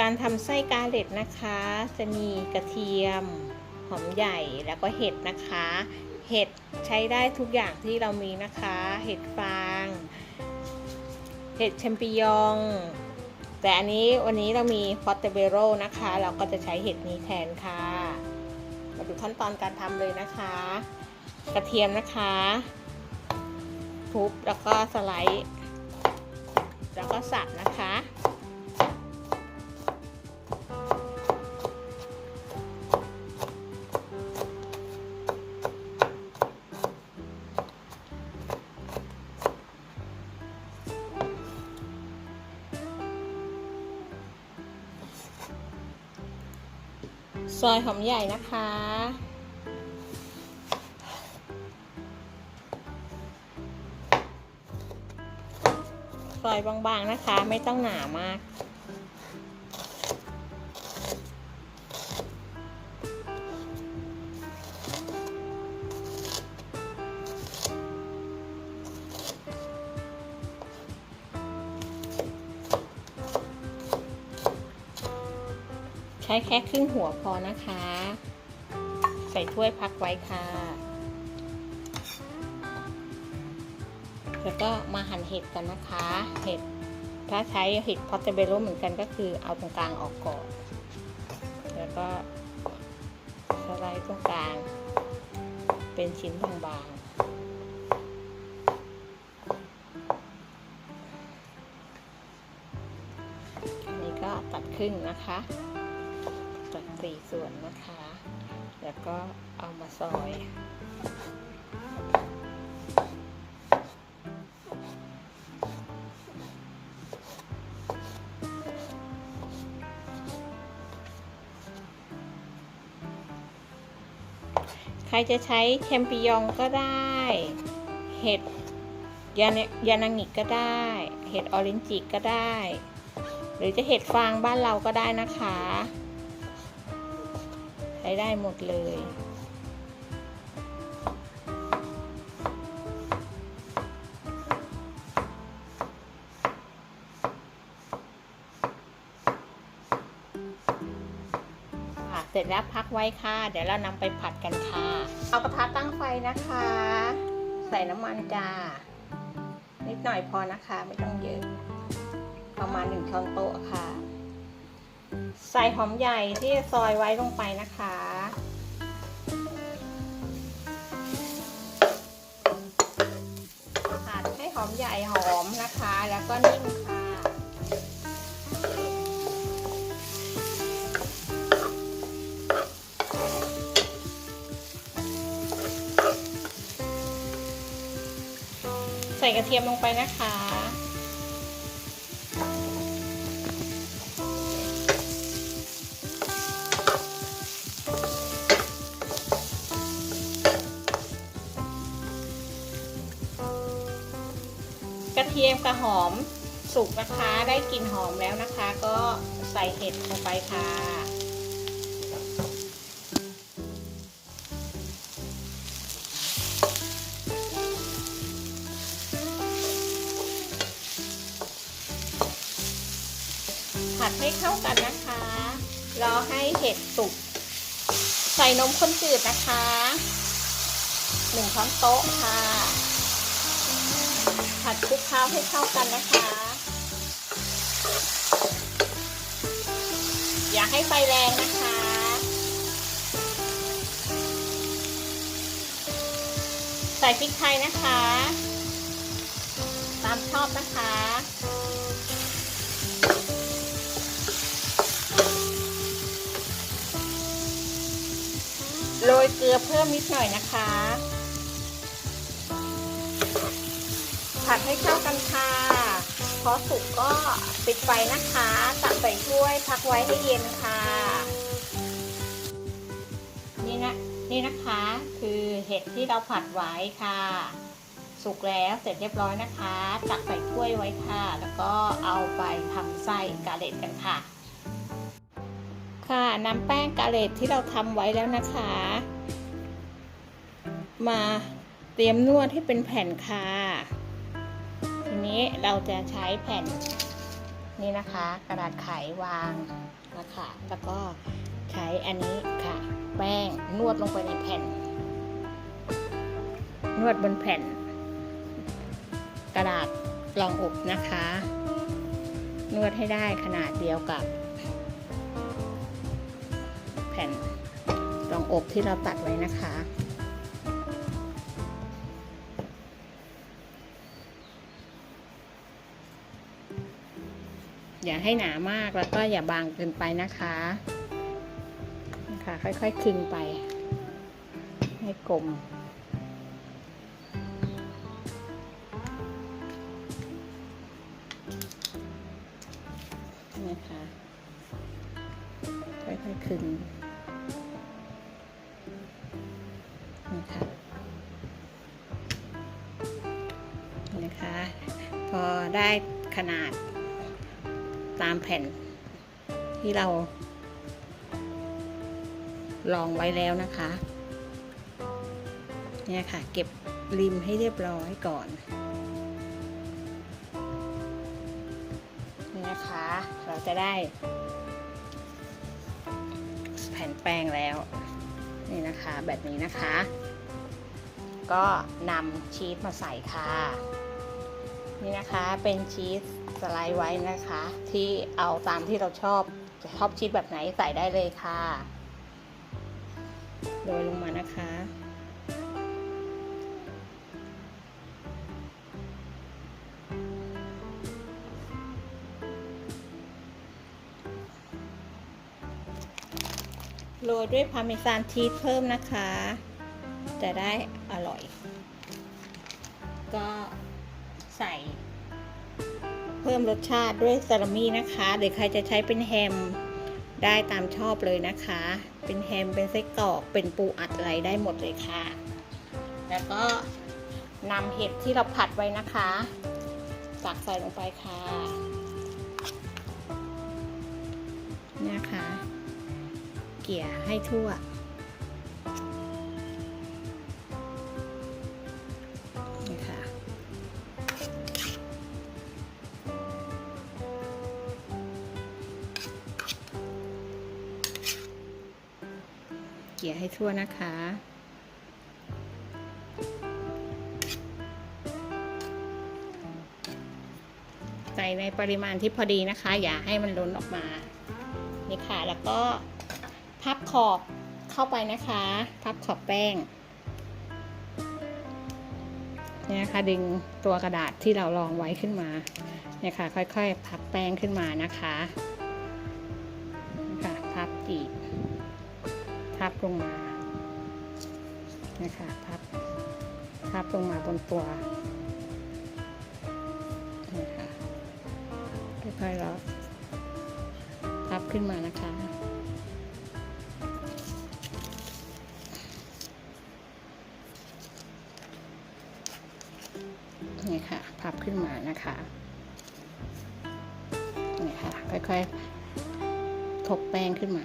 การทำไส้กาเล็ดนะคะ จะมีกระเทียม หอมใหญ่แล้วก็เห็ดนะคะ เห็ดใช้ได้ทุกอย่างที่เรามีนะคะ เห็ดฟาง เห็ดแชมปิญองแต่อันนี้วันนี้เรามีพอตเตเบโรนะคะ เราก็จะใช้เห็ดนี้แทนค่ะ มาดูขั้นตอนการทำเลยนะคะ กระเทียมนะคะทุบแล้วก็สไลด์ แล้วก็สับนะคะ ซอยหอมใหญ่นะคะ ซอยบางๆนะคะ ไม่ต้องหนามาก ช้แค่ครึ่งหัวพอนะคะ ใส่ถ้วยพักไว้ค่ะ แล้วก็มาหั่นเห็ดกันนะคะ เห็ดถ้าใช้เห็ดพอตเตเบโรเหมือนกันก็คือเอาตรงกลางออกก่อน แล้วก็สไลด์ตรงกลาง เป็นชิ้นบางๆ อันนี้ก็ตัดครึ่งนะคะ สี่ส่วนนะคะ แล้วก็เอามาซอยใครจะใช้แชมปิญองก็ได้ เห็ดยานยานางิก็ได้ เห็ดออรินจิก็ได้ หรือจะเห็ดฟางบ้านเราก็ได้นะคะ ใช้ได้หมดเลยค่ะเสร็จแล้วพักไว้ค่ะ เดี๋ยวเรานำไปผัดกันค่ะ เอากระทะตั้งไฟนะคะ ใส่น้ำมันจ้า นิดหน่อยพอนะคะ ไม่ต้องเยอะ ประมาณหนึ่งช้อนโต๊ะค่ะ ใส่หอมใหญ่ที่ซอยไว้ลงไปนะคะ ผัดให้หอมใหญ่หอมนะคะ แล้วก็นิ่มค่ะ ใส่กระเทียมลงไปนะคะ กระเทียมกับหอมสุกนะคะ ได้กลิ่นหอมแล้วนะคะ ก็ใส่เห็ดลงไปค่ะ ผัดให้เข้ากันนะคะ รอให้เห็ดสุก ใส่นมข้นจืดนะคะ หนึ่งช้อนโต๊ะค่ะ ผัดคลุกเคล้าให้เข้ากันนะคะ อย่าให้ไฟแรงนะคะ ใส่พริกไทยนะคะ ตามชอบนะคะโรยเกลือเพิ่มนิดหน่อยนะคะ ให้เข้ากันค่ะ พอสุกก็ปิดไฟนะคะ ตักใส่ถ้วยพักไว้ให้เย็นค่ะ นี่นะนี่นะคะคือเห็ดที่เราผัดไว้ค่ะ สุกแล้วเสร็จเรียบร้อยนะคะ ตักใส่ถ้วยไว้ค่ะ แล้วก็เอาไปทำไส้กาเล็ตกันค่ะ ค่ะน้ำแป้งกาเล็ตที่เราทำไว้แล้วนะคะ มาเตรียมนวดให้เป็นแผ่นค่ะ นี้เราจะใช้แผ่นนี่นะคะ กระดาษไขวางนะคะแล้วก็ใช้อันนี้ค่ะ แป้งนวดลงไปในแผ่น นวดบนแผ่น กระดาษรองอบนะคะ นวดให้ได้ขนาดเดียวกับ แผ่นรองอบที่เราตัดไว้นะคะ อย่าให้หนามากแล้วก็อย่าบางเกินไปนะคะนะคะค่อยๆคลึงไป ให้กลมนะคะค่อยๆคลึงนะคะนะคะ พอได้ขนาด ตามแผ่นที่เรา ลองไว้แล้วนะคะ เนี่ยค่ะ เก็บริมให้เรียบร้อยก่อนนี่นะคะ เราจะได้ แผ่นแป้งแล้ว นี่นะคะ แบบนี้นะคะ ก็นำชีสมาใส่ค่ะ นี่นะคะเป็นชีสสไลด์ไว้นะคะ ที่เอาตามที่เราชอบจะชอบชีสแบบไหนใส่ได้เลยค่ะโรยลงมานะคะ โรยด้วยพาร์เมซานชีสเพิ่มนะคะ จะได้อร่อย ก็ พิ่มรสชาติด้วยซาลามี่นะคะหรือใครจะใช้เป็นแฮมได้ตามชอบเลยนะคะ เป็นแฮมเป็นไส้กรอกเป็นปูอัดอะไรได้หมดเลยค่ะ แล้วก็นำเห็ดที่เราผัดไว้นะคะตักใส่ลงไปค่ะเนี่ยค่ะ เกี่ยให้ทั่ว เกี่ยให้ทั่วนะคะ ใส่ในปริมาณที่พอดีนะคะ อย่าให้มันล้นออกมา นี่ค่ะ แล้วก็พับขอบเข้าไปนะคะ พับขอบแป้งเนี่ยนะคะดึงตัวกระดาษที่เรารองไว้ขึ้นมาเนี่ยค่ะค่อยๆ พับแป้งขึ้นมานะคะนะคะพับอีก บลงมานะคะพับพับลงมาบนตัวนี่ค่ะค่อยๆแล้วพับขึ้นมานะคะนี่ค่ะ พับขึ้นมานะคะนี่ค่ะค่อยๆทบแป้งขึ้นมา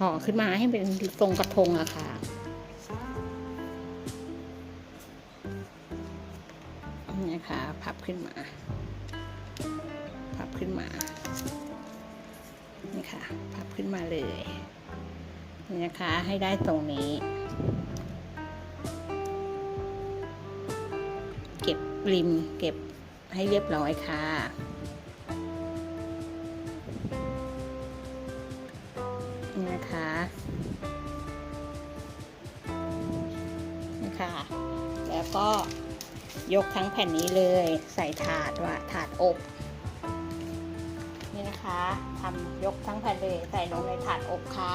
ห่อขึ้นมาให้เป็นทรงกระทงอะค่ะ นี่ค่ะพับขึ้นมา พับขึ้นมา นี่ค่ะ พับขึ้นมาเลย นี่นะคะให้ได้ตรงนี้ เก็บริมเก็บให้เรียบร้อยค่ะ คะแล้วก็ยกทั้งแผ่นนี้เลยใส่ถาดว่าถาดอบ นี่นะคะทำยกทั้งแผ่นเลยใส่ลงในถาดอบค่ะ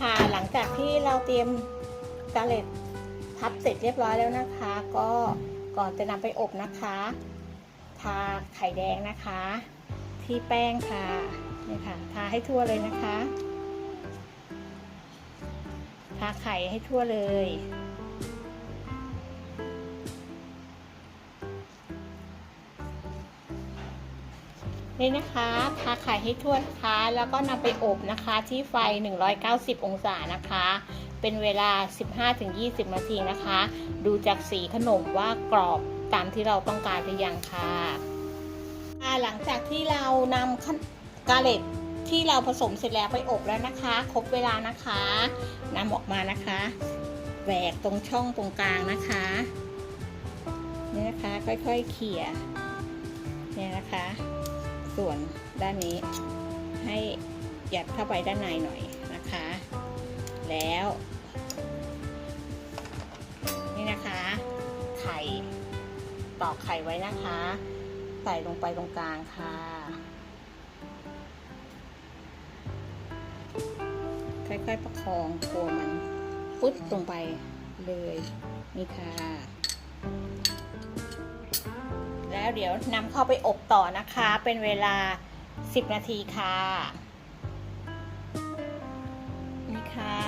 ค่ะหลังจากที่เราเตรียมกาเล็ตพับเสร็จเรียบร้อยแล้วนะคะ ก็ก่อนจะนำไปอบนะคะทาไข่แดงนะคะ ที่แป้งค่ะนี่ค่ะทาให้ทั่วเลยนะคะ ทาไข่ให้ทั่วเลย นี่นะคะทาไข่ให้ทั่วนะคะ แล้วก็นำไปอบนะคะที่ไฟ 190 องศานะคะ เป็นเวลา 15-20 นาทีนะคะ ดูจากสีขนมว่ากรอบตามที่เราต้องการหรือยังค่ะอ่าหลังจากที่เรานำขั้นกาเล็ต ที่เราผสมเสร็จแล้วไปอบแล้วนะคะ ครบเวลานะคะนำออกมานะคะแหวกตรงช่องตรงกลางนะคะนี่นะคะค่อยๆเขี่ยเนี่ยนะคะ ส่วนด้านนี้ให้หยัดเข้าไปด้านในหน่อยนะคะ แล้ว นี่นะคะ ไข่ตอกไข่ไว้นะคะ ใส่ลงไปตรงกลางค่ะ ค่อยๆประคองกลัวมันปุ๊บลงไปเลยนี่ค่ะ แล้วเดี๋ยวนำเข้าไปอบต่อนะคะ เป็นเวลา 10 นาทีค่ะ นี่ค่ะ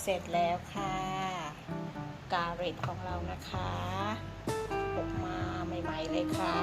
เสร็จแล้วค่ะ กาเรตของเรานะคะ อบมาใหม่ ๆ เลยค่ะ